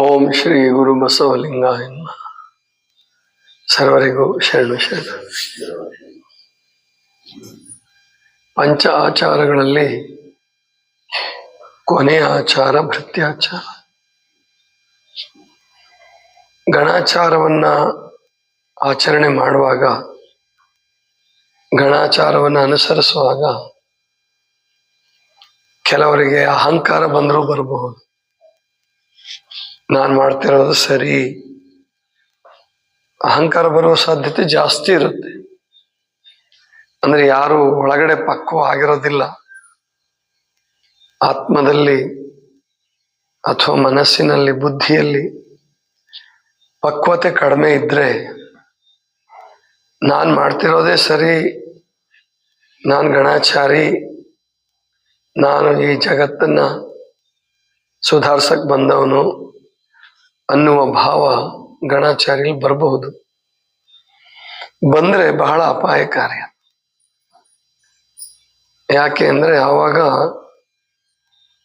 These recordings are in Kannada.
ಓಂ ಶ್ರೀ ಗುರು ಬಸವಲಿಂಗ ನಮಃ. ಸರ್ವರಿಗೂ ಶರಣು ಶರಣ. ಪಂಚ ಆಚಾರಗಳಲ್ಲಿ ಕೊನೆಯ ಆಚಾರ ಭೃತ್ಯಾಚಾರ ಗಣಾಚಾರವನ್ನ ಆಚರಣೆ ಮಾಡುವಾಗ, ಗಣಾಚಾರವನ್ನು ಅನುಸರಿಸುವಾಗ ಕೆಲವರಿಗೆ ಅಹಂಕಾರ ಬಂದರೂ ಬರಬಹುದು. ನಾನು ಮಾಡ್ತಿರೋದು ಸರಿ. ಅಹಂಕಾರ ಬರುವ ಸಾಧ್ಯತೆ ಜಾಸ್ತಿ ಇರುತ್ತೆ. ಅಂದ್ರೆ ಯಾರು ಒಳಗಡೆ ಪಕ್ವ ಆಗಿರೋದಿಲ್ಲ. ಆತ್ಮದಲ್ಲಿ ಅಥವಾ ಮನಸ್ಸಿನಲ್ಲಿ, ಬುದ್ಧಿಯಲ್ಲಿ ಪಕ್ವತೆ ಕಡಿಮೆ ಇದ್ರೆ ನಾನು ಮಾಡ್ತಿರೋದೇ ಸರಿ, ನಾನು ಗಣಾಚಾರಿ, ನಾನು ಈ ಜಗತ್ತನ್ನ ಸುಧಾರ್ಸಕ್ ಬಂದವನು. ಅನ್ನುವ ಭಾವ ಗಣಾಚಾರ್ಯಲ್ಲಿ ಬರಬಹುದು. ಬಂದ್ರೆ ಬಹಳ ಅಪಾಯಕಾರಿ. ಯಾಕೆ ಅಂದ್ರೆ ಆವಾಗ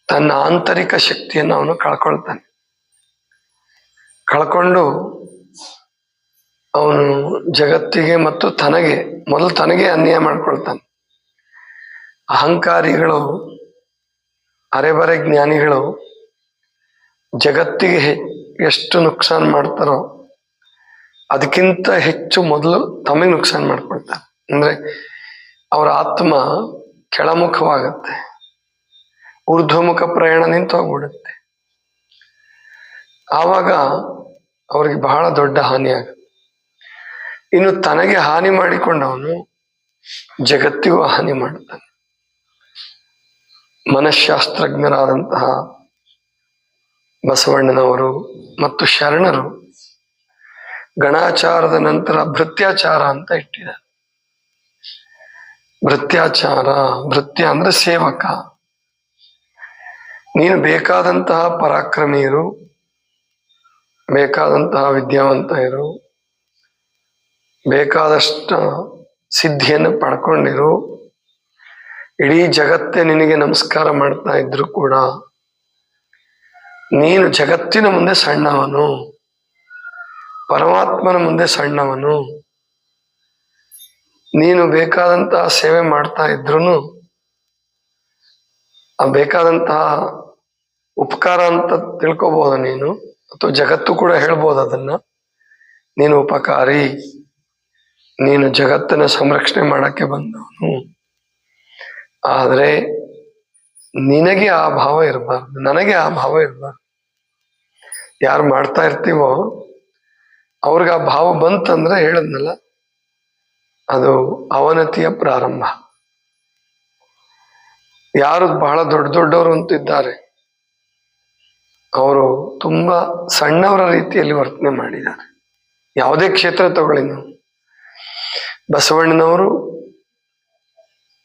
ತನ್ನ ಆಂತರಿಕ ಶಕ್ತಿಯನ್ನು ಅವನು ಕಳ್ಕೊಳ್ತಾನೆ. ಕಳ್ಕೊಂಡು ಅವನು ಜಗತ್ತಿಗೆ ಮತ್ತು ತನಗೆ, ಮೊದಲು ತನಗೆ ಅನ್ಯಾಯ ಮಾಡ್ಕೊಳ್ತಾನೆ. ಅಹಂಕಾರಿಗಳು, ಅರೆಬರೆ ಜ್ಞಾನಿಗಳು ಜಗತ್ತಿಗೆ ಎಷ್ಟು ನುಕ್ಸಾನ್ ಮಾಡ್ತಾರೋ ಅದಕ್ಕಿಂತ ಹೆಚ್ಚು ಮೊದಲು ತಮಗೆ ನುಕ್ಸಾನ್ ಮಾಡ್ಕೊಳ್ತಾರೆ. ಅಂದ್ರೆ ಅವರ ಆತ್ಮ ಕೆಳಮುಖವಾಗತ್ತೆ. ಊರ್ಧ್ವಮುಖ ಪ್ರಯಾಣ ನಿಂತು ಹೋಗ್ಬಿಡುತ್ತೆ. ಆವಾಗ ಅವ್ರಿಗೆ ಬಹಳ ದೊಡ್ಡ ಹಾನಿ ಆಗುತ್ತೆ. ಇನ್ನು ತನಗೆ ಹಾನಿ ಮಾಡಿಕೊಂಡವನು ಜಗತ್ತಿಗೂ ಹಾನಿ ಮಾಡ್ತಾನೆ. ಮನಃಶಾಸ್ತ್ರಜ್ಞರಾದಂತಹ ಬಸವಣ್ಣನವರು ಮತ್ತು ಶರಣರು ಗಣಾಚಾರದ ನಂತರ ಭೃತ್ಯಾಚಾರ ಅಂತ ಇಟ್ಟಿದ್ದಾರೆ. ಭೃತ್ಯಾಚಾರ, ಭೃತ್ಯ ಅಂದ್ರೆ ಸೇವಕ. ನೀನು ಬೇಕಾದಂತಹ ಪರಾಕ್ರಮಿಯರು ಬೇಕಾದಂತಹ ವಿದ್ಯಾವಂತ ಇರು ಬೇಕಾದಷ್ಟು ಸಿದ್ಧಿಯನ್ನು ಪಡ್ಕೊಂಡಿರು. ಇಡೀ ಜಗತ್ತೇ ನಿನಗೆ ನಮಸ್ಕಾರ ಮಾಡ್ತಾ ಇದ್ರು ಕೂಡ ನೀನು ಜಗತ್ತಿನ ಮುಂದೆ ಸಣ್ಣವನು, ಪರಮಾತ್ಮನ ಮುಂದೆ ಸಣ್ಣವನು, ನೀನು ಬೇಕಾದಂತಹ ಸೇವೆ ಮಾಡ್ತಾ ಇದ್ರು ಆ ಬೇಕಾದಂತಹ ಉಪಕಾರ ಅಂತ ತಿಳ್ಕೊಬಹುದು ನೀನು? ಅಥವಾ ಜಗತ್ತು ಕೂಡ ಹೇಳ್ಬೋದು ಅದನ್ನ? ನೀನು ಉಪಕಾರಿ, ನೀನು ಜಗತ್ತನ್ನ ಸಂರಕ್ಷಣೆ ಮಾಡಕ್ಕೆ ಬಂದವನು. ಆದ್ರೆ ನಿನಗೆ ಆ ಭಾವ ಇರಬಾರ್ದು. ನನಗೆ ಆ ಭಾವ ಇರಬಾರ್ದು. ಯಾರು ಮಾಡ್ತಾ ಇರ್ತೀವೋ ಅವ್ರಿಗೆ ಆ ಭಾವ ಬಂತಂದ್ರೆ ಹೇಳದ್ನಲ್ಲ, ಅದು ಅವನತಿಯ ಪ್ರಾರಂಭ. ಯಾರು ಬಹಳ ದೊಡ್ಡ ದೊಡ್ಡವರು ಅಂತಿದ್ದಾರೆ, ಅವರು ತುಂಬಾ ಸಣ್ಣವರ ರೀತಿಯಲ್ಲಿ ವರ್ತನೆ ಮಾಡಿದ್ದಾರೆ. ಯಾವುದೇ ಕ್ಷೇತ್ರ ತಗೊಳ್ಳಿ ನಾವು. ಬಸವಣ್ಣನವರು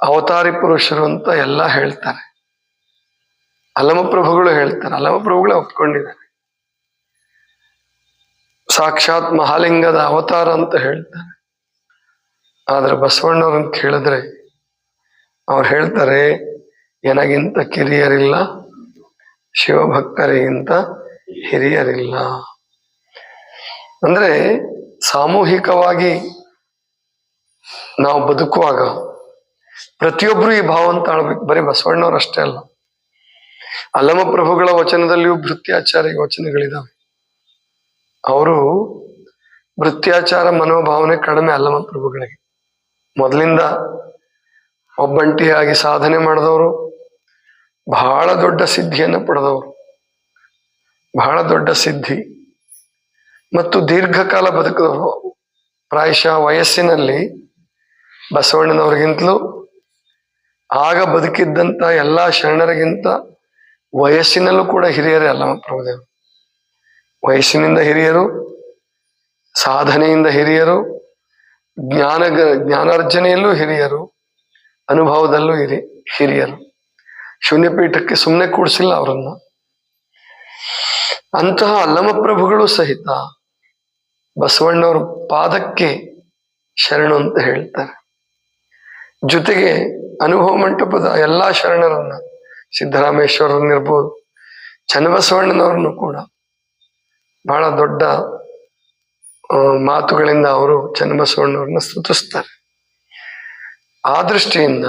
ಅವತಾರಿ ಪುರುಷರು ಅಂತ ಎಲ್ಲ ಹೇಳ್ತಾರೆ. ಅಲ್ಲಮಪ್ರಭುಗಳು ಹೇಳ್ತಾರೆ. ಅಲ್ಲಮಪ್ರಭುಗಳೇ ಒಪ್ಕೊಂಡಿದ್ದಾರೆ. ಸಾಕ್ಷಾತ್ ಮಹಾಲಿಂಗದ ಅವತಾರ ಅಂತ ಹೇಳ್ತಾರೆ. ಆದ್ರೆ ಬಸವಣ್ಣವ್ರನ್ನ ಕೇಳಿದ್ರೆ ಅವ್ರು ಹೇಳ್ತಾರೆ ನನಗಿಂತ ಕಿರಿಯರಿಲ್ಲ, ಶಿವಭಕ್ತರಿಗಿಂತ ಹಿರಿಯರಿಲ್ಲ. ಅಂದ್ರೆ ಸಾಮೂಹಿಕವಾಗಿ ನಾವು ಬದುಕುವಾಗ ಪ್ರತಿಯೊಬ್ರು ಈ ಭಾವ ಅಂತ ಆಳ್ಬೇಕು ಬರೀ ಬಸವಣ್ಣವ್ರು ಅಷ್ಟೇ ಅಲ್ಲ. ಅಲ್ಲಮ ಪ್ರಭುಗಳ ವಚನದಲ್ಲಿಯೂ ಭೃತ್ಯಾಚಾರ ವಚನಗಳಿದಾವೆ ಅವರು ಭೃತ್ಯಾಚಾರ ಮನೋಭಾವನೆ ಕಡಿಮೆ ಅಲ್ಲಮ ಪ್ರಭುಗಳಿಗೆ. ಮೊದಲಿಂದ ಒಬ್ಬಂಟಿಯಾಗಿ ಸಾಧನೆ ಮಾಡಿದವರು, ಬಹಳ ದೊಡ್ಡ ಸಿದ್ಧಿಯನ್ನು ಪಡೆದವರು, ಬಹಳ ದೊಡ್ಡ ಸಿದ್ಧಿ ಮತ್ತು ದೀರ್ಘಕಾಲ ಬದುಕಿದವರು. ಪ್ರಾಯಶಃ ವಯಸ್ಸಿನಲ್ಲಿ ಬಸವಣ್ಣನವ್ರಿಗಿಂತಲೂ ಆಗ ಬದುಕಿದ್ದಂಥ ಎಲ್ಲ ಶರಣರಿಗಿಂತ ವಯಸ್ಸಿನಲ್ಲೂ ಕೂಡ ಹಿರಿಯರೇ ಅಲ್ಲಮ ಪ್ರಭುದೇವರು ವಯಸ್ಸಿನಿಂದ ಹಿರಿಯರು, ಸಾಧನೆಯಿಂದ ಹಿರಿಯರು, ಜ್ಞಾನ ಜ್ಞಾನಾರ್ಜನೆಯಲ್ಲೂ ಹಿರಿಯರು, ಅನುಭವದಲ್ಲೂ ಹಿರಿ, ಹಿರಿಯರು. ಶೂನ್ಯಪೀಠಕ್ಕೆ ಸುಮ್ಮನೆ ಕೂಡಿಸಿಲ್ಲ ಅವರನ್ನ. ಅಂತಹ ಅಲ್ಲಮ ಪ್ರಭುಗಳು ಸಹಿತ ಬಸವಣ್ಣವ್ರ ಪಾದಕ್ಕೆ ಶರಣು ಅಂತ ಹೇಳ್ತಾರೆ. ಜೊತೆಗೆ ಅನುಭವ ಮಂಟಪದ ಎಲ್ಲಾ ಶರಣರನ್ನ ಸಿದ್ದರಾಮೇಶ್ವರನ್ನಿರ್ಬೋದು ಚನ್ನಬಸವಣ್ಣನವ್ರನ್ನು ಕೂಡ ಬಹಳ ದೊಡ್ಡ ಮಾತುಗಳಿಂದ ಅವರು ಚನ್ನಬಸವಣ್ಣವ್ರನ್ನ ಸ್ತುತಿಸ್ತಾರೆ. ಆ ದೃಷ್ಟಿಯಿಂದ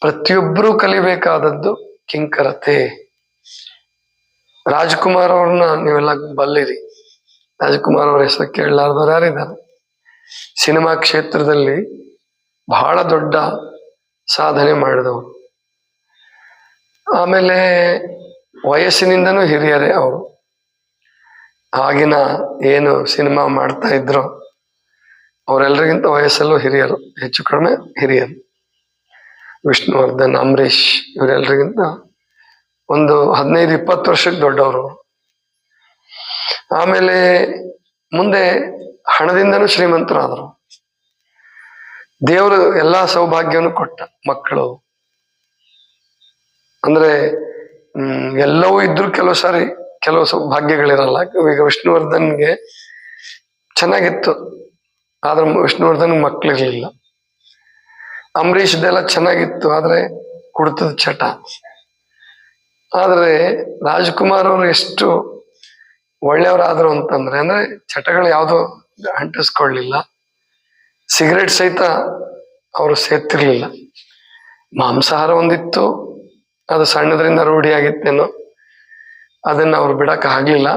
ಪ್ರತಿಯೊಬ್ಬರೂ ಕಲಿಬೇಕಾದದ್ದು ಕಿಂಕರತೆ. ರಾಜ್ಕುಮಾರ್ ಅವ್ರನ್ನ ನೀವೆಲ್ಲ ಬಲ್ಲಿರಿ. ರಾಜ್ಕುಮಾರ್ ಅವರ ಹೆಸರು ಕೇಳಲಾರ್ದವ್ರು ಯಾರಿದ್ದಾರೆ? ಸಿನಿಮಾ ಕ್ಷೇತ್ರದಲ್ಲಿ ಬಹಳ ದೊಡ್ಡ ಸಾಧನೆ ಮಾಡಿದವರು. ಆಮೇಲೆ ವಯಸ್ಸಿನಿಂದನೂ ಹಿರಿಯರೇ ಅವರು. ಆಗಿನ ಏನು ಸಿನಿಮಾ ಮಾಡ್ತಾ ಇದ್ರು ಅವರೆಲ್ಲರಿಗಿಂತ ವಯಸ್ಸಲ್ಲೂ ಹಿರಿಯರು, ಹೆಚ್ಚು ಕಡಿಮೆ ಹಿರಿಯರು. ವಿಷ್ಣುವರ್ಧನ್, ಅಂಬರೀಷ್ ಇವರೆಲ್ಲರಿಗಿಂತ ಒಂದು ಹದಿನೈದು, ಇಪ್ಪತ್ತು ವರ್ಷಕ್ಕೆ ದೊಡ್ಡವರು. ಆಮೇಲೆ ಮುಂದೆ ಹಣದಿಂದನೂ ಶ್ರೀಮಂತರಾದರು. ದೇವರು ಎಲ್ಲಾ ಸೌಭಾಗ್ಯವನ್ನು ಕೊಟ್ಟ ಮಕ್ಕಳು. ಅಂದ್ರೆ ಎಲ್ಲವೂ ಇದ್ರು ಕೆಲವು ಸಾರಿ ಕೆಲವು ಸೌಭಾಗ್ಯಗಳಿರಲ್ಲ ಈಗ ವಿಷ್ಣುವರ್ಧನ್ಗೆ ಚೆನ್ನಾಗಿತ್ತು. ಆದ್ರೆ ವಿಷ್ಣುವರ್ಧನ್ ಮಕ್ಳಿರ್ಲಿಲ್ಲ. ಅಂಬರೀಷ್ದೆಲ್ಲ ಚೆನ್ನಾಗಿತ್ತು, ಆದ್ರೆ ಕುಡ್ತದ ಚಟ. ಆದ್ರೆ ರಾಜ್ಕುಮಾರ್ ಅವರು ಎಷ್ಟು ಒಳ್ಳೆಯವರಾದ್ರು ಅಂತಂದ್ರೆ, ಅಂದ್ರೆ ಚಟಗಳು ಯಾವುದು ಅಂಟಿಸ್ಕೊಳ್ಳಿಲ್ಲ. ಸಿಗರೇಟ್ ಸಹಿತ ಅವರು ಸೇರ್ತಿರ್ಲಿಲ್ಲ. ಮಾಂಸಾಹಾರ ಒಂದಿತ್ತು. ಅದು ಸಣ್ಣದ್ರಿಂದ ರೂಢಿ ಆಗಿತ್ತೇನೋ, ಅದನ್ನ ಅವ್ರು ಬಿಡಕ್ಕೆ ಆಗ್ಲಿಲ್ಲ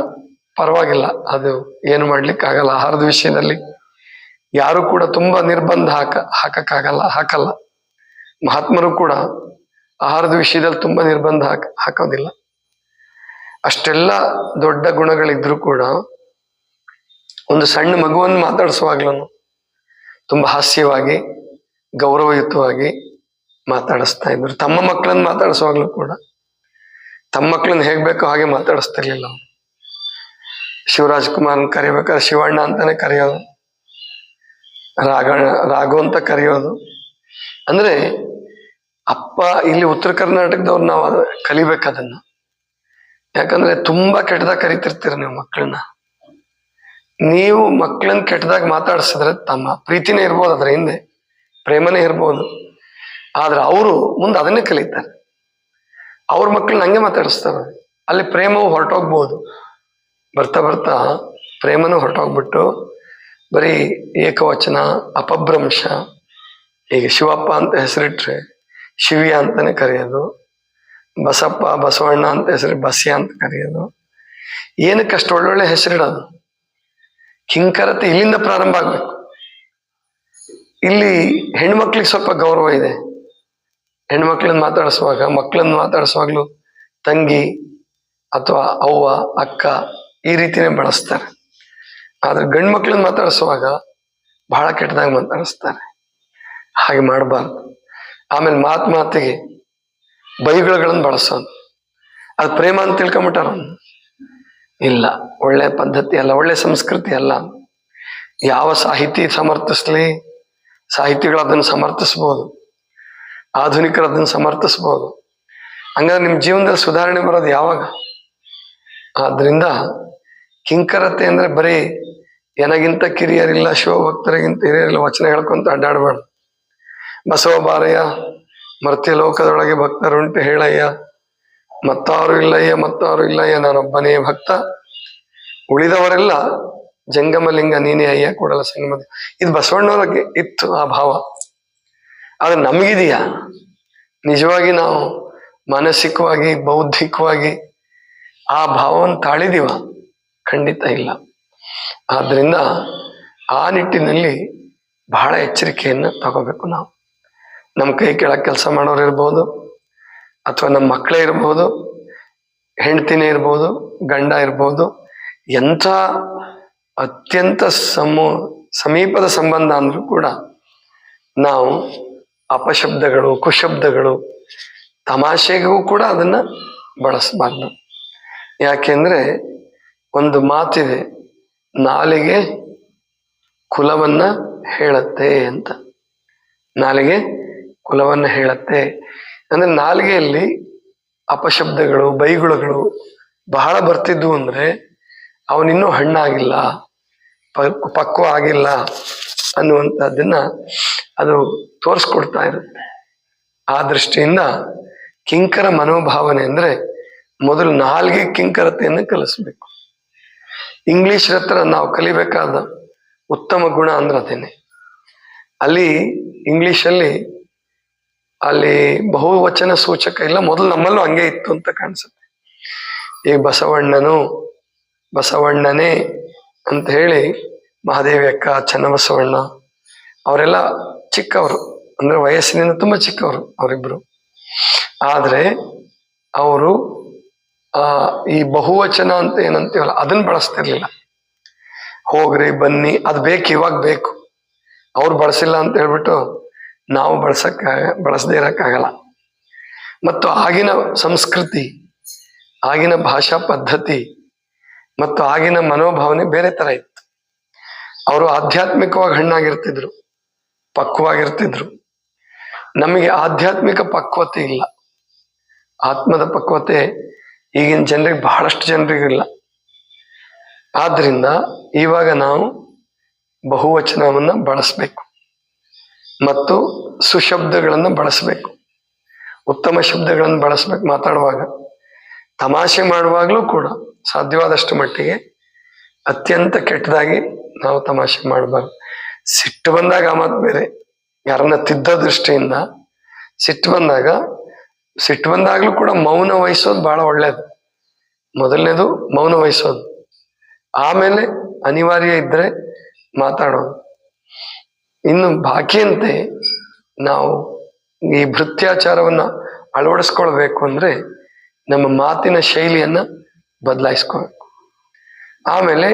ಪರವಾಗಿಲ್ಲ. ಅದು ಏನು ಮಾಡ್ಲಿಕ್ಕೆ ಆಗಲ್ಲ. ಆಹಾರದ ವಿಷಯದಲ್ಲಿ ಯಾರು ಕೂಡ ತುಂಬಾ ನಿರ್ಬಂಧ ಹಾಕ ಹಾಕಕ್ಕಾಗಲ್ಲ ಹಾಕಲ್ಲ. ಮಹಾತ್ಮರು ಕೂಡ ಆಹಾರದ ವಿಷಯದಲ್ಲಿ ತುಂಬಾ ನಿರ್ಬಂಧ ಹಾಕ, ಹಾಕೋದಿಲ್ಲ. ಅಷ್ಟೆಲ್ಲ ದೊಡ್ಡ ಗುಣಗಳಿದ್ರು ಕೂಡ ಒಂದು ಸಣ್ಣ ಮಗುವನ್ನು ಮಾತಾಡಿಸುವಾಗ್ಲೂ ತುಂಬಾ ಹಾಸ್ಯವಾಗಿ, ಗೌರವಯುತವಾಗಿ ಮಾತಾಡಿಸ್ತಾ ಇದ್ರು. ತಮ್ಮ ಮಕ್ಕಳನ್ನ ಮಾತಾಡಿಸುವಾಗ್ಲೂ ಕೂಡ. ತಮ್ಮ ಮಕ್ಕಳನ್ನ ಹೇಗ್ ಬೇಕೋ ಹಾಗೆ ಮಾತಾಡಿಸ್ತಿರ್ಲಿಲ್ಲ ಅವ್ರು. ಶಿವರಾಜ್ ಕುಮಾರ್ನ ಕರಿಬೇಕಾದ್ರೆ ಶಿವಣ್ಣ ಅಂತಾನೆ ಕರೆಯೋದು. ರಾಘ ರಾಘು ಅಂತ ಕರೆಯೋದು. ಅಂದ್ರೆ ಅಪ್ಪ ಇಲ್ಲಿ ಉತ್ತರ ಕರ್ನಾಟಕದವ್ರು ನಾವು ಅದು ಕಲಿಬೇಕು ಅದನ್ನ. ಯಾಕಂದ್ರೆ ತುಂಬಾ ಕೆಟ್ಟದಾಗ ಕರಿತಿರ್ತೀರ ನೀವು ಮಕ್ಕಳನ್ನ ನೀವು ಮಕ್ಕಳನ್ನ ಕೆಟ್ಟದಾಗ ಮಾತಾಡಿಸಿದ್ರೆ ತಮ್ಮ ಪ್ರೀತಿನೇ ಇರ್ಬೋದು ಅದ್ರ ಹಿಂದೆ. ಪ್ರೇಮನೇ ಇರ್ಬೋದು. ಆದ್ರೆ ಅವರು ಮುಂದೆ ಅದನ್ನೇ ಕಲಿತಾರೆ. ಅವ್ರ ಮಕ್ಕಳನ್ನ ಹಂಗೆ ಮಾತಾಡಿಸ್ತಾರೆ. ಅಲ್ಲಿ ಪ್ರೇಮವು ಹೊರಟೋಗ್ಬೋದು. ಬರ್ತಾ ಬರ್ತಾ ಪ್ರೇಮನೂ ಹೊರಟೋಗ್ಬಿಟ್ಟು ಬರೀ ಏಕವಚನ, ಅಪಭ್ರಂಶ ಈಗ ಶಿವಪ್ಪ ಅಂತ ಹೆಸರಿಟ್ರೆ ಶಿವಿಯ ಅಂತಾನೆ ಕರೆಯೋದು, ಬಸಪ್ಪ, ಬಸವಣ್ಣ ಅಂತ ಹೆಸರು ಬಸ್ಯ ಅಂತ ಕರೆಯೋದು. ಏನಕ್ಕೆ ಅಷ್ಟು ಒಳ್ಳೊಳ್ಳೆ ಹೆಸರಿಡೋದು? ಕಿಂಕರತೆ ಇಲ್ಲಿಂದ ಪ್ರಾರಂಭ ಆಗ್ಬೇಕು. ಇಲ್ಲಿ ಹೆಣ್ಮಕ್ಳಿಗೆ ಸ್ವಲ್ಪ ಗೌರವ ಇದೆ. ಹೆಣ್ಮಕ್ಳನ್ನ ಮಾತಾಡಿಸುವಾಗ ಮಕ್ಕಳನ್ನ ಮಾತಾಡಿಸುವಾಗ್ಲೂ ತಂಗಿ ಅಥವಾ ಅವ್ವ, ಅಕ್ಕ ಈ ರೀತಿನೇ ಬಳಸ್ತಾರೆ. ಆದ್ರೆ ಗಂಡು ಮಕ್ಳನ್ನ ಮಾತಾಡಿಸುವಾಗ ಬಹಳ ಕೆಟ್ಟದಾಗ ಮಾತಾಡಿಸ್ತಾರೆ. ಹಾಗೆ ಮಾಡಬಾರ್ದು. ಆಮೇಲೆ ಮಾತು ಮಾತಿಗೆ ಬೈಗುಳಗಳನ್ನು ಬಳಸೋದು. ಅದು ಪ್ರೇಮ ಅಂತ ತಿಳ್ಕೊಂಬಿಟ್ಟಾರ ಇಲ್ಲ. ಒಳ್ಳೆ ಪದ್ಧತಿ ಅಲ್ಲ, ಒಳ್ಳೆ ಸಂಸ್ಕೃತಿ ಅಲ್ಲ. ಯಾವ ಸಾಹಿತಿ ಸಮರ್ಥಿಸ್ಲಿ, ಸಾಹಿತಿಗಳು ಅದನ್ನು ಸಮರ್ಥಿಸ್ಬೋದು. ಆಧುನಿಕರು ಅದನ್ನು ಸಮರ್ಥಿಸ್ಬೋದು ಹಂಗಾದ್ರೆ ನಿಮ್ಮ ಜೀವನದಲ್ಲಿ ಸುಧಾರಣೆ ಬರೋದು ಯಾವಾಗ? ಆದ್ರಿಂದ ಕಿಂಕರತೆ ಅಂದ್ರೆ ಬರೀ ನನಗಿಂತ ಕಿರಿಯರಿಲ್ಲ, ಶಿವಭಕ್ತರಿಗಿಂತ ಹಿರಿಯರಿಲ್ಲ ವಚನ ಹೇಳ್ಕೊಂತ ಅಡ್ಡಾಡಬಾರ್ದು. ಬಸವ ಬಾರಯ್ಯ, ಮರ್ತ್ಯ ಲೋಕದೊಳಗೆ ಭಕ್ತರುಂಟು ಹೇಳಯ್ಯ, ಮತ್ತಾರು ಇಲ್ಲಯ್ಯ ಮತ್ತಾರು ಇಲ್ಲಯ್ಯ, ನಾನೊಬ್ಬನೇ ಭಕ್ತ. ಉಳಿದವರೆಲ್ಲ ಜಂಗಮಲಿಂಗ ನೀನೇ ಅಯ್ಯ, ಕೂಡಲ ಸಂಗಮ ಇದು ಬಸವಣ್ಣವ್ರಿಗೆ ಇತ್ತು ಆ ಭಾವ. ಆದ್ರೆ ನಮಗಿದೆಯಾ? ನಿಜವಾಗಿ ನಾವು ಮಾನಸಿಕವಾಗಿ, ಬೌದ್ಧಿಕವಾಗಿ ಆ ಭಾವವನ್ನು ತಾಳಿದೀವ? ಖಂಡಿತ ಇಲ್ಲ. ಆದ್ರಿಂದ ಆ ನಿಟ್ಟಿನಲ್ಲಿ ಬಹಳ ಎಚ್ಚರಿಕೆಯನ್ನು ತಗೋಬೇಕು ನಾವು. ನಮ್ಮ ಕೈ ಕೆಳಗೆ ಕೆಲಸ ಮಾಡೋರು ಇರ್ಬೋದು, ಅಥವಾ ನಮ್ಮ ಮಕ್ಕಳೇ ಇರ್ಬೋದು, ಹೆಂಡ್ತಿನೇ ಇರ್ಬೋದು, ಗಂಡ ಇರ್ಬೋದು, ಎಂಥ ಅತ್ಯಂತ ಸಮೂ, ಸಮೀಪದ ಸಂಬಂಧ ಅಂದರೂ ಕೂಡ ನಾವು ಅಪಶಬ್ದಗಳು, ಕುಶಬ್ದಗಳು, ತಮಾಷೆಗೂ ಕೂಡ ಅದನ್ನ ಬಳಸಬಾರ್ದು. ಯಾಕೆಂದ್ರೆ ಒಂದು ಮಾತಿದೆ, ನಾಲಿಗೆ ಕುಲವನ್ನ ಹೇಳತ್ತೆ ಅಂತ. ನಾಲಿಗೆ ಕುಲವನ್ನ ಹೇಳತ್ತೆ. ಅಂದ್ರೆ ನಾಲಿಗೆಯಲ್ಲಿ ಅಪಶಬ್ದಗಳು, ಬೈಗುಳಗಳು ಬಹಳ ಬರ್ತಿದ್ವು ಅಂದ್ರೆ ಅವನಿನ್ನೂ ಹಣ್ಣಾಗಿಲ್ಲ ಪಕ್ವ ಆಗಿಲ್ಲ ಅನ್ನುವಂಥದ್ದನ್ನ ಅದು ತೋರಿಸ್ಕೊಡ್ತಾ ಇರುತ್ತೆ. ಆ ದೃಷ್ಟಿಯಿಂದ ಕಿಂಕರ ಮನೋಭಾವನೆ ಅಂದ್ರೆ ಮೊದಲು ನಾಲ್ಗೆ ಕಿಂಕರತೆಯನ್ನು ಕಲಿಸ್ಬೇಕು. ಇಂಗ್ಲಿಷ್ ಹತ್ರ ನಾವು ಕಲಿಬೇಕಾದ ಉತ್ತಮ ಗುಣ ಅಂದ್ರೆ ಅದೇನೆ. ಅಲ್ಲಿ ಇಂಗ್ಲಿಷಲ್ಲಿ ಅಲ್ಲಿ ಬಹುವಚನ ಸೂಚಕ ಇಲ್ಲ, ಮೊದಲು ನಮ್ಮಲ್ಲೂ ಹಂಗೆ ಇತ್ತು ಅಂತ ಕಾಣಿಸುತ್ತೆ. ಈ ಬಸವಣ್ಣನು, ಬಸವಣ್ಣನೇ ಅಂತ ಹೇಳಿ ಮಹಾದೇವಿ ಅಕ್ಕ, ಚನ್ನಬಸವಣ್ಣ, ಅವರೆಲ್ಲ ಚಿಕ್ಕವರು. ಅಂದ್ರೆ ವಯಸ್ಸಿನಿಂದ ತುಂಬಾ ಚಿಕ್ಕವರು ಅವರಿಬ್ರು. ಆದ್ರೆ ಅವರು, ಆ, ಈ ಬಹುವಚನ ಅಂತ ಏನಂತೀವಲ್ಲ, ಅದನ್ನ ಬಳಸ್ತಿರ್ಲಿಲ್ಲ. ಹೋಗ್ರಿ, ಬನ್ನಿ, ಅದು ಬೇಕು, ಇವಾಗ ಬೇಕು. ಅವ್ರು ಬಳಸಿಲ್ಲ ಅಂತ ಹೇಳ್ಬಿಟ್ಟು ನಾವು ಬಳಸಕ್ಕ, ಬಳಸದೇ ಇರಕ್ಕಾಗಲ್ಲ. ಮತ್ತು ಆಗಿನ ಸಂಸ್ಕೃತಿ, ಆಗಿನ ಭಾಷಾ ಪದ್ಧತಿ, ಮತ್ತು ಆಗಿನ ಮನೋಭಾವನೆ ಬೇರೆ ತರ ಇತ್ತು. ಅವರು ಆಧ್ಯಾತ್ಮಿಕವಾಗಿ ಹಣ್ಣಾಗಿರ್ತಿದ್ರು ಪಕ್ವವಾಗಿರ್ತಿದ್ರು ನಮಗೆ ಆಧ್ಯಾತ್ಮಿಕ ಪಕ್ವತೆ ಇಲ್ಲ. ಆತ್ಮದ ಪಕ್ವತೆ ಈಗಿನ ಜನರಿಗೆ ಬಹಳಷ್ಟು ಜನರಿಗಿಲ್ಲ. ಆದ್ರಿಂದ ಇವಾಗ ನಾವು ಬಹುವಚನವನ್ನು ಬಳಸಬೇಕು. ಮತ್ತು ಸುಶಬ್ದಗಳನ್ನು ಬಳಸಬೇಕು. ಉತ್ತಮ ಶಬ್ದಗಳನ್ನು ಬಳಸಬೇಕು ಮಾತಾಡುವಾಗ. ತಮಾಷೆ ಮಾಡುವಾಗಲೂ ಕೂಡ ಸಾಧ್ಯವಾದಷ್ಟು ಮಟ್ಟಿಗೆ ಅತ್ಯಂತ ಕೆಟ್ಟದಾಗಿ ನಾವು ತಮಾಷೆ ಮಾಡಬಾರ್ದು. ಸಿಟ್ಟು ಬಂದಾಗ ಆ ಮಾತು ಬೇರೆ. ಯಾರನ್ನ ತಿದ್ದ ದೃಷ್ಟಿಯಿಂದ ಸಿಟ್ಟು ಬಂದಾಗ, ಸಿಟ್ಟು ಬಂದಾಗ್ಲೂ ಕೂಡ ಮೌನ ವಹಿಸೋದು ಬಹಳ ಒಳ್ಳೇದು. ಮೊದಲನೇದು ಮೌನ ವಹಿಸೋದು. ಆಮೇಲೆ ಅನಿವಾರ್ಯ ಇದ್ರೆ ಮಾತಾಡೋದು. ಇನ್ನು ಬಾಕಿಯಂತೆ ನಾವು ಈ ಭೃತ್ಯಾಚಾರವನ್ನ ಅಳವಡಿಸ್ಕೊಳ್ಬೇಕು ಅಂದ್ರೆ ನಮ್ಮ ಮಾತಿನ ಶೈಲಿಯನ್ನ ಬದಲಾಯಿಸ್ಕೋಬೇಕು ಆಮೇಲೆ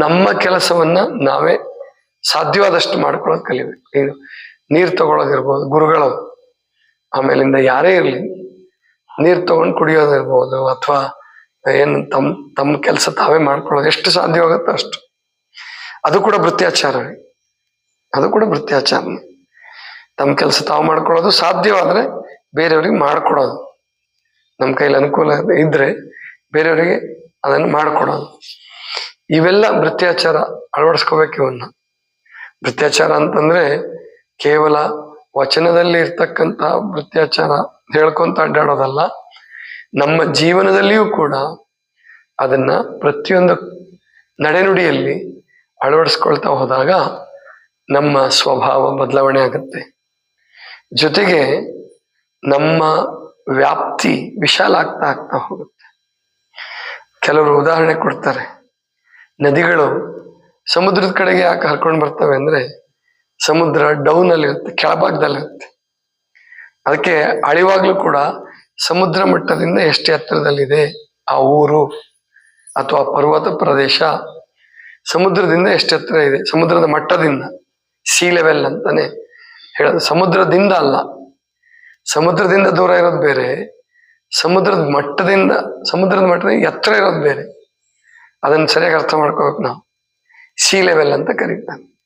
ನಮ್ಮ ಕೆಲಸವನ್ನ ನಾವೇ ಸಾಧ್ಯವಾದಷ್ಟು ಮಾಡ್ಕೊಳ್ಳೋದು ಕಲಿಬೇಕು. ಏನು? ನೀರು ತಗೊಳ್ಳೋದಿರ್ಬೋದು ಗುರುಗಳು ಆಮೇಲಿಂದ ಯಾರೇ ಇರಲಿ, ನೀರು ತಗೊಂಡು ಕುಡಿಯೋದಿರ್ಬೋದು ಅಥವಾ ಏನು ತಮ್ಮ ತಮ್ಮ ಕೆಲಸ ತಾವೇ ಮಾಡ್ಕೊಳ್ಳೋದು ಎಷ್ಟು ಸಾಧ್ಯವಾಗುತ್ತೋ ಅಷ್ಟು. ಅದು ಕೂಡ ಭೃತ್ಯಾಚಾರವೇ ಅದು ಕೂಡ ಭೃತ್ಯಾಚಾರನೇ ತಮ್ಮ ಕೆಲಸ ತಾವು ಮಾಡ್ಕೊಳ್ಳೋದು ಸಾಧ್ಯವಾದರೆ ಬೇರೆಯವ್ರಿಗೆ ಮಾಡಿಕೊಡೋದು. ನಮ್ಮ ಕೈಲಿ ಅನುಕೂಲ ಇದ್ರೆ ಬೇರೆಯವರಿಗೆ ಅದನ್ನು ಮಾಡಿಕೊಡೋದು. ಇವೆಲ್ಲ ಭೃತ್ಯಾಚಾರ ಅಳವಡಿಸ್ಕೋಬೇಕು ಇವನ್ನ. ಭೃತ್ಯಾಚಾರ ಅಂತಂದ್ರೆ ಕೇವಲ ವಚನದಲ್ಲಿ ಇರ್ತಕ್ಕಂತ ಭೃತ್ಯಾಚಾರ ಹೇಳ್ಕೊಂತ ಅಡ್ಡಾಡೋದಲ್ಲ, ನಮ್ಮ ಜೀವನದಲ್ಲಿಯೂ ಕೂಡ ಅದನ್ನ ಪ್ರತಿಯೊಂದು ನಡೆನುಡಿಯಲ್ಲಿ ಅಳವಡಿಸ್ಕೊಳ್ತಾ ಹೋದಾಗ ನಮ್ಮ ಸ್ವಭಾವ ಬದಲಾವಣೆ ಆಗುತ್ತೆ. ಜೊತೆಗೆ ನಮ್ಮ ವ್ಯಾಪ್ತಿ ವಿಶಾಲ ಆಗ್ತಾ ಆಗ್ತಾ ಹೋಗುತ್ತೆ. ಕೆಲವರು ಉದಾಹರಣೆ ಕೊಡ್ತಾರೆ. ನದಿಗಳು ಸಮುದ್ರದ ಕಡೆಗೆ ಯಾಕೆ ಹರ್ಕೊಂಡು ಬರ್ತವೆ ಅಂದ್ರೆ ಸಮುದ್ರ ಡೌನ್ ಅಲ್ಲಿ ಇರುತ್ತೆ ಕೆಳಭಾಗದಲ್ಲಿರುತ್ತೆ. ಅದಕ್ಕೆ ಅಳಿವಾಗ್ಲೂ ಕೂಡ ಸಮುದ್ರ ಮಟ್ಟದಿಂದ ಎಷ್ಟು ಎತ್ತರದಲ್ಲಿದೆ ಆ ಊರು ಅಥವಾ ಪರ್ವತ ಪ್ರದೇಶ ಸಮುದ್ರದಿಂದ ಎಷ್ಟು ಎತ್ತರ ಇದೆ, ಸಮುದ್ರದ ಮಟ್ಟದಿಂದ ಸಿ ಲೆವೆಲ್ ಅಂತಾನೆ ಹೇಳೋದು. ಸಮುದ್ರದಿಂದ ಅಲ್ಲ, ಸಮುದ್ರದಿಂದ ದೂರ ಇರೋದು ಬೇರೆ, ಸಮುದ್ರದ ಮಟ್ಟದಿಂದ ಸಮುದ್ರದ ಮಟ್ಟದಿಂದ ಎತ್ತರ ಇರೋದು ಬೇರೆ. ಅದನ್ನು ಸರಿಯಾಗಿ ಅರ್ಥ ಮಾಡ್ಕೋಬೇಕು ನಾವು. ಸಿ ಲೆವೆಲ್ ಅಂತ ಕರೀತಾನೆ.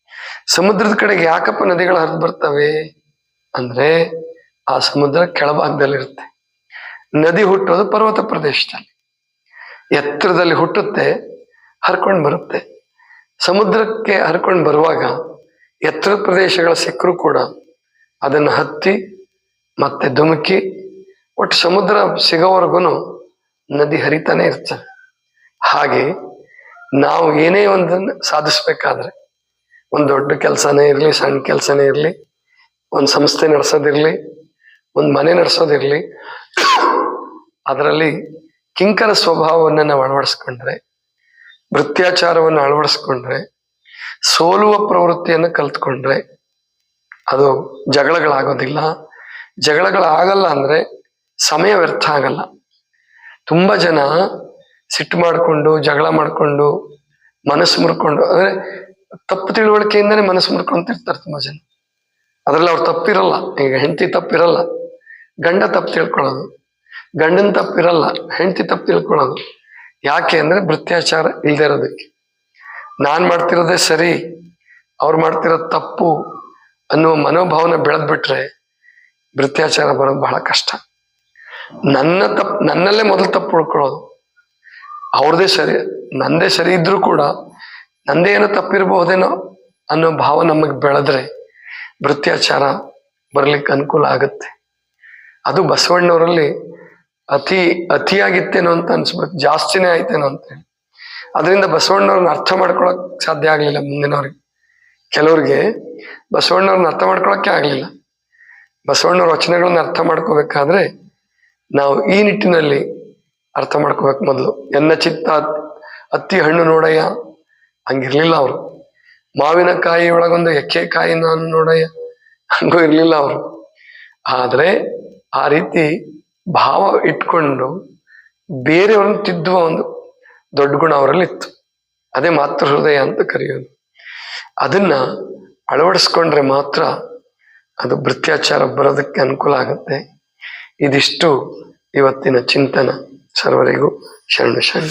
ಸಮುದ್ರದ ಕಡೆಗೆ ಯಾಕಪ್ಪ ನದಿಗಳು ಹರಿದು ಬರ್ತವೆ? ಅಂದ್ರೆ ಆ ಸಮುದ್ರ ಕೆಳಭಾಗದಲ್ಲಿರುತ್ತೆ. ನದಿ ಹುಟ್ಟೋದು ಪರ್ವತ ಪ್ರದೇಶದಲ್ಲಿ. ಎತ್ತರದಲ್ಲಿ ಹುಟ್ಟುತ್ತೆ, ಹರ್ಕೊಂಡು ಬರುತ್ತೆ. ಸಮುದ್ರಕ್ಕೆ ಹರ್ಕೊಂಡು ಬರುವಾಗ ಎತ್ತರ ಪ್ರದೇಶಗಳ ಸಿಕ್ಕರೂ ಕೂಡ ಅದನ್ನು ಹತ್ತಿ ಮತ್ತೆ ಧುಮುಕಿ ಒಟ್ಟು ಸಮುದ್ರ ಸಿಗೋವರೆಗೂ ನದಿ ಹರಿತಾನೆ ಇರ್ತದೆ. ಹಾಗೆ ನಾವು ಏನೇ ಒಂದನ್ನು ಸಾಧಿಸ್ಬೇಕಾದ್ರೆ, ಒಂದು ದೊಡ್ಡ ಕೆಲಸನೇ ಇರಲಿ, ಸಣ್ಣ ಕೆಲಸನೇ ಇರಲಿ, ಒಂದು ಸಂಸ್ಥೆ ನಡೆಸೋದಿರಲಿ, ಒಂದು ಮನೆ ನಡೆಸೋದಿರಲಿ, ಅದರಲ್ಲಿ ಕಿಂಕರ ಸ್ವಭಾವವನ್ನು ನಾವು ಅಳವಡಿಸ್ಕೊಂಡ್ರೆ ವೃತ್ಯಾಚಾರವನ್ನು ಅಳವಡಿಸ್ಕೊಂಡ್ರೆ, ಸೋಲುವ ಪ್ರವೃತ್ತಿಯನ್ನು ಕಲ್ತ್ಕೊಂಡ್ರೆ ಅದು ಜಗಳಗಳಾಗೋದಿಲ್ಲ. ಜಗಳಗಳಾಗಲ್ಲ ಅಂದ್ರೆ ಸಮಯ ವ್ಯರ್ಥ ಆಗಲ್ಲ. ತುಂಬಾ ಜನ ಸಿಟ್ಟು ಮಾಡಿಕೊಂಡು, ಜಗಳ ಮಾಡಿಕೊಂಡು, ಮನಸ್ಸು ಮುರ್ಕೊಂಡು, ಅಂದ್ರೆ ತಪ್ಪು ತಿಳುವಳಿಕೆಯಿಂದನೇ ಮನಸ್ಸು ಮುರ್ಕೊಂತಿರ್ತಾರೆ ತುಂಬಾ ಜನ. ಅದ್ರಲ್ಲಿ ಅವ್ರು ತಪ್ಪಿರಲ್ಲ. ಈಗ ಹೆಂಡತಿ ತಪ್ಪಿರಲ್ಲ. ಗಂಡ ತಪ್ಪು ತಿಳ್ಕೊಳ್ಳೋದು. ಗಂಡನ ತಪ್ಪಿರಲ್ಲ. ಹೆಂಡತಿ ತಪ್ಪು ತಿಳ್ಕೊಳ್ಳೋದು. ಯಾಕೆ ಅಂದ್ರೆ ಭೃತ್ಯಾಚಾರ ಇಲ್ಲದೆ ಇರೋದಕ್ಕೆ. ನಾನ್ ಮಾಡ್ತಿರೋದೇ ಸರಿ, ಅವ್ರು ಮಾಡ್ತಿರೋದು ತಪ್ಪು ಅನ್ನುವ ಮನೋಭಾವನೆ ಬೆಳೆದ್ಬಿಟ್ರೆ ಭೃತ್ಯಾಚಾರ ಬರೋದು ಬಹಳ ಕಷ್ಟ. ನನ್ನ ತಪ್ಪು ನನ್ನಲ್ಲೇ ಮೊದಲು ತಪ್ಪು ಉಳ್ಕೊಳ್ಳೋದು. ಅವ್ರದೇ ಸರಿ, ನಂದೇ ಸರಿ ಇದ್ರೂ ಕೂಡ ನಂದೇ ಏನೋ ತಪ್ಪಿರಬಹುದೇನೋ ಅನ್ನೋ ಭಾವ ನಮಗೆ ಬೆಳೆದ್ರೆ ವೃತ್ಯಾಚಾರ ಬರ್ಲಿಕ್ಕೆ ಅನುಕೂಲ ಆಗುತ್ತೆ. ಅದು ಬಸವಣ್ಣವರಲ್ಲಿ ಅತಿ, ಅತಿಯಾಗಿತ್ತೇನೋ ಅಂತ ಅನ್ಸ್ಬಿಡುತ್ತೆ ಜಾಸ್ತಿನೇ ಆಯ್ತೇನೋ ಅಂತ ಹೇಳಿ. ಅದರಿಂದ ಬಸವಣ್ಣವ್ರನ್ನ ಅರ್ಥ ಮಾಡ್ಕೊಳಕ್ ಸಾಧ್ಯ ಆಗ್ಲಿಲ್ಲ ಮುಂದಿನವ್ರಿಗೆ. ಕೆಲವ್ರಿಗೆ ಬಸವಣ್ಣವ್ರನ್ನ ಅರ್ಥ ಮಾಡ್ಕೊಳಕ್ಕೆ ಆಗ್ಲಿಲ್ಲ. ಬಸವಣ್ಣವ್ರ ವಚನಗಳನ್ನ ಅರ್ಥ ಮಾಡ್ಕೋಬೇಕಾದ್ರೆ ನಾವು ಈ ನಿಟ್ಟಿನಲ್ಲಿ ಅರ್ಥ ಮಾಡ್ಕೋಬೇಕು ಮೊದಲು. ಎನ್ನ ಚಿತ್ತ ಅತ್ತಿ ಹಣ್ಣು ನೋಡಯ್ಯ? ಹಂಗಿರ್ಲಿಲ್ಲ ಅವರು. ಮಾವಿನಕಾಯಿ ಒಳಗೊಂದು ಎಕ್ಕೆಕಾಯಿ ನಾನು ನೋಡಯ್ಯ? ಹಂಗೂ ಇರಲಿಲ್ಲ ಅವರು. ಆದರೆ ಆ ರೀತಿ ಭಾವ ಇಟ್ಕೊಂಡು ಬೇರೆಯವ್ರನ್ನ ತಿದ್ದುವ ಒಂದು ದೊಡ್ಡ ಗುಣ ಅವರಲ್ಲಿ ಇತ್ತು ಅದೇ ಮಾತೃ ಹೃದಯ ಅಂತ ಕರೆಯೋದು. ಅದನ್ನ ಅಳವಡಿಸ್ಕೊಂಡ್ರೆ ಮಾತ್ರ ಅದು ಭೃತ್ಯಾಚಾರ ಬರೋದಕ್ಕೆ ಅನುಕೂಲ ಆಗುತ್ತೆ. ಇದಿಷ್ಟು ಇವತ್ತಿನ ಚಿಂತನ. ಸರ್ವರಿಗೂ ಶರಣ ಶರಣ